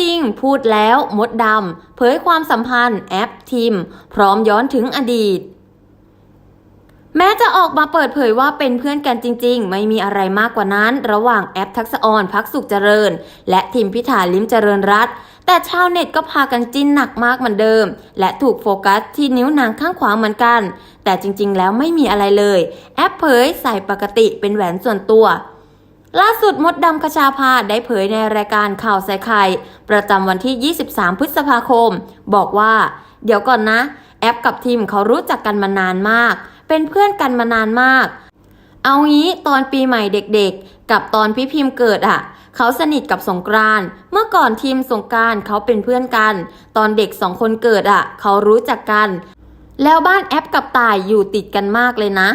จริงพูดแล้วมดดำเผยความสัมพันธ์แอปทีม พร้อมย้อนถึงอดีต แม้จะออกมาเปิดเผยว่าเป็นเพื่อนกันจริง ๆ ไม่มีอะไรมากกว่านั้น ระหว่างแอปทักษออนพักสุขเจริญ และทีมพิธาลิมเจริญรัตแต่ชาวเน็ตก็พากันจิ้นหนักมากเหมือนเดิม และถูกโฟกัสที่นิ้วนางข้างขวาเหมือนกัน แต่จริง ๆ แล้วไม่มีอะไรเลย แอปเผยใส่ปกติเป็นแหวนส่วนตัว ล่าสุดมดดำคชาภาได้เผยในรายการข่าวใส่ไข่ประจำวันที่ 23 พฤษภาคม บอกว่า เดี๋ยวก่อนนะ แอปกับทีมเขารู้จักกันมานานมาก เป็นเพื่อนกันมานานมาก เอางี้ตอนปีใหม่เด็กๆ กับตอนพี่พิมพ์เกิดอะ่ะ เขาสนิทกับสงกรานเมื่อก่อนทีมสงกรานเขาเป็นเพื่อนกัน ตอนเด็กสองคนเกิดอะ่ะ เขารู้จักกัน แล้วบ้านแอปกับตายอยู่ติดกันมากเลยนะ